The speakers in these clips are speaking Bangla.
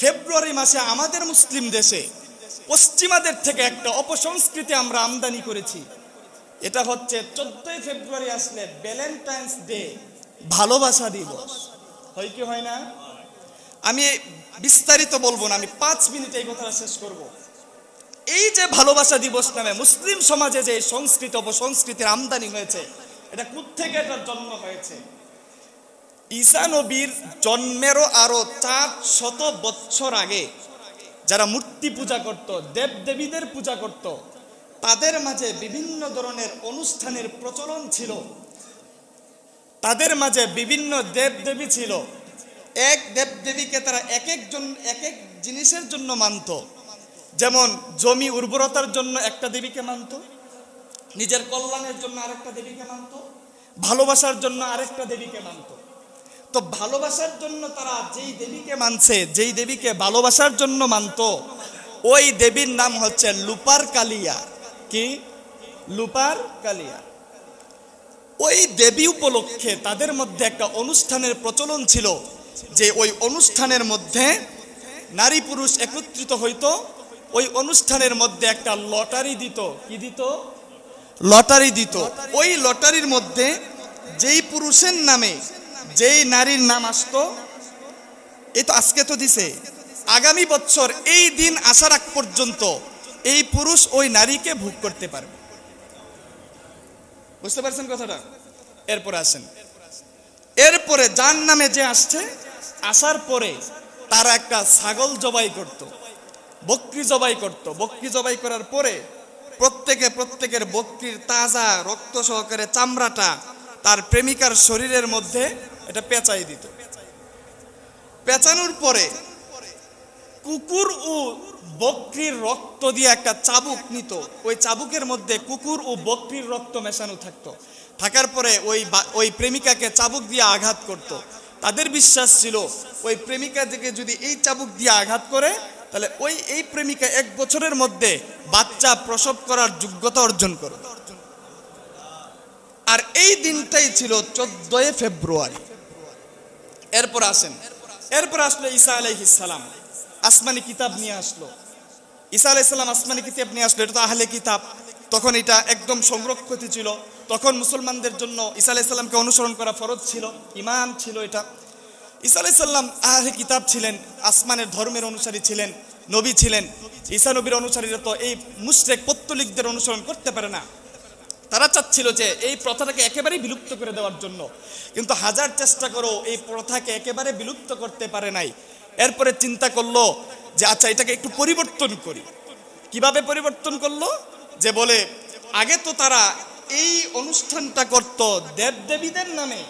ফেব্রুয়ারি মাসে আমাদের মুসলিম দেশে পশ্চিমাদের থেকে একটা অপসংস্কৃতি আমরা আমদানি করেছি। এটা হচ্ছে চোদ্দই ফেব্রুয়ারি আসলে ভ্যালেন্টাইন্স ডে ভালোবাসা দিবস। হয় কি, হয় না? আমি বিস্তারিত বলব না, আমি পাঁচ মিনিটে এই কথাটা শেষ করব। এই যে ভালোবাসা দিবস নামে মুসলিম সমাজে যে সংস্কৃত, অপসংস্কৃতির আমদানি হয়েছে, এটা কোত্থেকে এটার জন্ম হয়েছে? ঈসা নবীর জন্মেরও আরও চার শত বছর আগে যারা মূর্তি পূজা করত দেব দেবীদের পূজা করত, তাদের মাঝে বিভিন্ন ধরনের অনুষ্ঠানের প্রচলন ছিল। তাদের মাঝে বিভিন্ন দেব দেবী ছিল। এক দেব দেবীকে তারা এক একজন, এক এক জিনিসের জন্য মানত। যেমন জমি উর্বরতার জন্য একটা দেবীকে মানত, নিজের কল্যাণের জন্য আরেকটা দেবীকে মানত, ভালোবাসার জন্য আরেকটা দেবীকে মানত। তো ভালোবাসার জন্য তারা যেই দেবীকে মানছে, যেই দেবীকে ভালোবাসার জন্য মানত, ওই দেবীর নাম হচ্ছে লুপার কালিয়া। কি? লুপার কালিয়া। ওই দেবী উপলক্ষে তাদের মধ্যে একটা অনুষ্ঠানের প্রচলন ছিল, যে ওই অনুষ্ঠানের মধ্যে নারী পুরুষ একত্রিত হইতো, ওই অনুষ্ঠানের মধ্যে একটা লটারি দিত। কি দিত? লটারি দিত। ওই লটারির মধ্যে যেই পুরুষের নামে যেই নারীর নাম আসতো এই তো আজকে তো দিছে। আগামী বছর এই দিন আসার আগ পর্যন্ত এই পুরুষ ওই নারীকে ভোগ করতে পারবে। বুঝতে পারছেন কথাটা? এরপরে আসেন। এরপরে যার নামে যে আসছে, আসার পরে তারা একটা ছাগল জবাই করত, বকরি জবাই করত। বকরি জবাই করার পরে প্রত্যেকে, প্রত্যেকের বকরির তাজা রক্ত সহকারে চামড়াটা তার প্রেমিকার শরীরের মধ্যে এটা পেঁচাই দিত। পেঁচানোর পরে কুকুর ও বকরির রক্ত দিয়ে একটা চাবুক নিত। ওই চাবুকের মধ্যে কুকুর ও বকরির রক্ত মেশানো থাকতো। থাকার পরে ওই ওই প্রেমিকাকে চাবুক দিয়ে আঘাত করত। তাদের বিশ্বাস ছিল, ওই প্রেমিকা থেকে যদি এই চাবুক দিয়ে আঘাত করে, তাহলে ওই, এই প্রেমিকা এক বছরের মধ্যে বাচ্চা প্রসব করার যোগ্যতা অর্জন করবে। আর এই দিনটাই ছিল চোদ্দই ফেব্রুয়ারি। এরপর আসেন। এরপর আসলো ঈসা আলাইহিস সালাম। আসমানি কিতাব নিয়ে আসলো। ঈসা আলাইহিস সালাম আসমানি কিতাব নিয়ে আসলো। এটা তো আহলে কিতাব। তখন এটা একদম সংরক্ষিত ছিল। তখন মুসলমানদের জন্য ঈসা আলাইহিস সালামকে অনুসরণ করা ফরজ ছিল। ইমান ছিল এটা। ঈসা আলাইহিস সালাম আহলে কিতাব ছিলেন, আসমানের ধর্মের অনুসারী ছিলেন, নবী ছিলেন। ঈসা নবীর অনুসারীরা তো এই মুশরিক পত্তলিকদের অনুসরণ করতে পারে না। তারা চাচ্ছিল যে এই প্রথাটাকে একেবারেই বিলুপ্ত করে দেওয়ার জন্য। কিন্তু হাজার চেষ্টা করো এই প্রথাকে একেবারে বিলুপ্ত করতে পারে নাই। এরপরে চিন্তা করল যে আচ্ছা এটাকে একটু পরিবর্তন করি। কীভাবে পরিবর্তন করল? যে বলে, আগে তো তারা এই অনুষ্ঠানটা করত দেবদেবীদের নামে।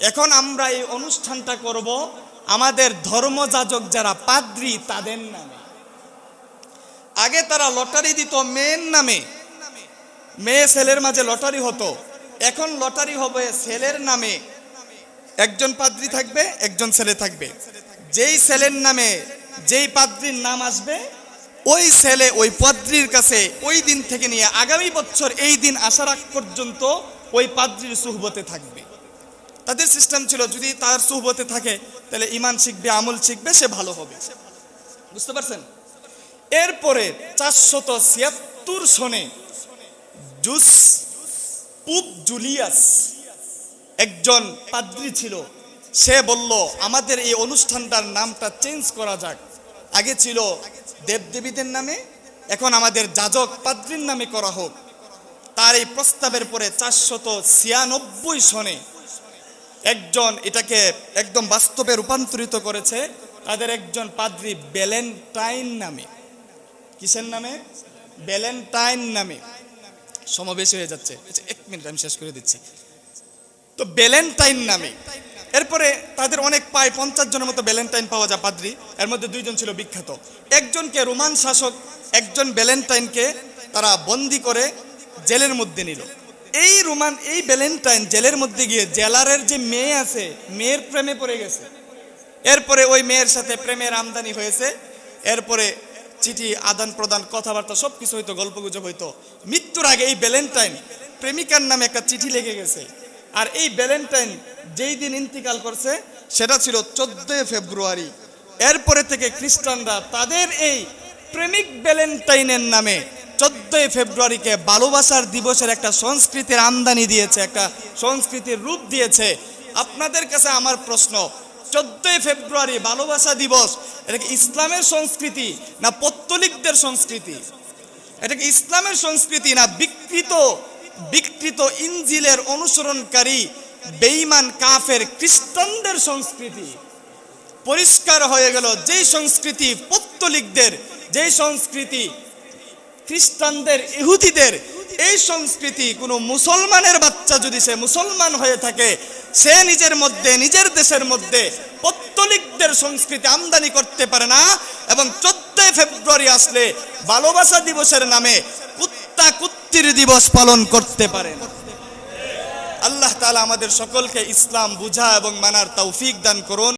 এখন আমরা এই অনুষ্ঠানটা করব আমাদের ধর্মযাজক যারা, পাদ্রি তাদের নামে। আগে তারা লটারি দিত মেয়ের নামে। মেয়ে ছেলের মাঝে লটারি হতো। এখন লটারি হবে ছেলের নামে। একজন পাদ্রি থাকবে, একজন ছেলে থাকবে। যেই ছেলের নামে যেই পাদ্রির নাম আসবে, ওই ছেলে ওই পাদ্রির কাছে ওই দিন থেকে নিয়ে আগামী বছর এই দিন আসার আগ পর্যন্ত ওই পাদ্রির সুহবতে থাকবে। তাদের সিস্টেম ছিল, যদি তার সুহবতে থাকে, তাহলে ইমান শিখবে, আমল শিখবে, সে ভালো হবে। বুঝতে পারছেন? এরপরে চারশত ছিয়াত্তর সনে জুস পুপ জুলিয়াস একজন পাদ্রি ছিল। সে বলল, আমাদের এই অনুষ্ঠানটার নামটা চেঞ্জ করা যাক। আগে ছিল দেবদেবীদের নামে, এখন আমাদের যাজক পাদ্রির নামে করা হোক। তার এই প্রস্তাবের পরে চারশত ছিয়ানব্বই সনে একজন এটাকে একদম বাস্তবে রূপান্তরিত করেছে, তাদের একজন পাদ্রি ব্যালেন্টাইন নামে। কিসের নামে? ব্যালেন্টাইন নামে। সমাবেশ হয়ে যাচ্ছে। এক মিনিট আমি শেষ করে দিচ্ছি। তো ব্যালেন্টাইন নামে। এরপরে তাদের অনেক পায়, পঞ্চাশ জনের মতো ব্যালেন্টাইন পাওয়া যায়, পাদ্রি। এর মধ্যে দুইজন ছিল বিখ্যাত। একজনকে রোমান শাসক, একজন ব্যালেন্টাইনকে তারা বন্দি করে জেলের মধ্যে নিল। এই রোমান, এই ব্যালেন্টাইন জেলের মধ্যে গিয়ে জেলারের যে মেয়ে আছে, মেয়ের প্রেমে পড়ে গেছে। এরপরে ওই মেয়ের সাথে প্রেমের আমদানি হয়েছে। এরপরে চিঠি, আদান প্রদান, কথাবার্তা সব কিছু হইতো, গল্পগুজব হইতো। মৃত্যুর আগে এই ব্যালেন্টাইন প্রেমিকার নামে একটা চিঠি লেগে গেছে। আর এই ব্যালেন্টাইন যেই দিন ইন্তিকাল করছে, সেটা ছিল চোদ্দই ফেব্রুয়ারি। এরপরে থেকে খ্রিস্টানরা তাদের এই প্রেমিক ভ্যালেন্টাইনের নামে চোদ্দই ফেব্রুয়ারিকে ভালোবাসার দিবসের একটা সংস্কৃতির আমদানি দিয়েছে, একটা সংস্কৃতির রূপ দিয়েছে। আপনাদের কাছে আমার প্রশ্ন চোদ্দই ফেব্রুয়ারি ভালোবাসা দিবস। এটা কি ইসলামের সংস্কৃতি না পত্তলিকদের সংস্কৃতি? এটা কি ইসলামের সংস্কৃতি না বিকৃত বিকৃত ইঞ্জিলের অনুসরণকারী বেইমান কাফের, খ্রিস্টানদের সংস্কৃতি? পরিষ্কার হয়ে গেল, যেই সংস্কৃতি পত্তলিকদের, যেই সংস্কৃতি খ্রিস্টানদের, ইহুদিদের, এই সংস্কৃতি কোনো মুসলমানের বাচ্চা যদি সে মুসলমান হয়ে থাকে সে নিজের মধ্যে, নিজের দেশের মধ্যে পত্তলিকদের সংস্কৃতি আমদানি করতে পারে না এবং চোদ্দই ফেব্রুয়ারি আসলে ভালোবাসা দিবসের নামে কুত্তা কুত্তির দিবস পালন করতে পারে। না আল্লাহ তালা আমাদের সকলকে ইসলাম বুঝা এবং মানার তৌফিক দান করুন।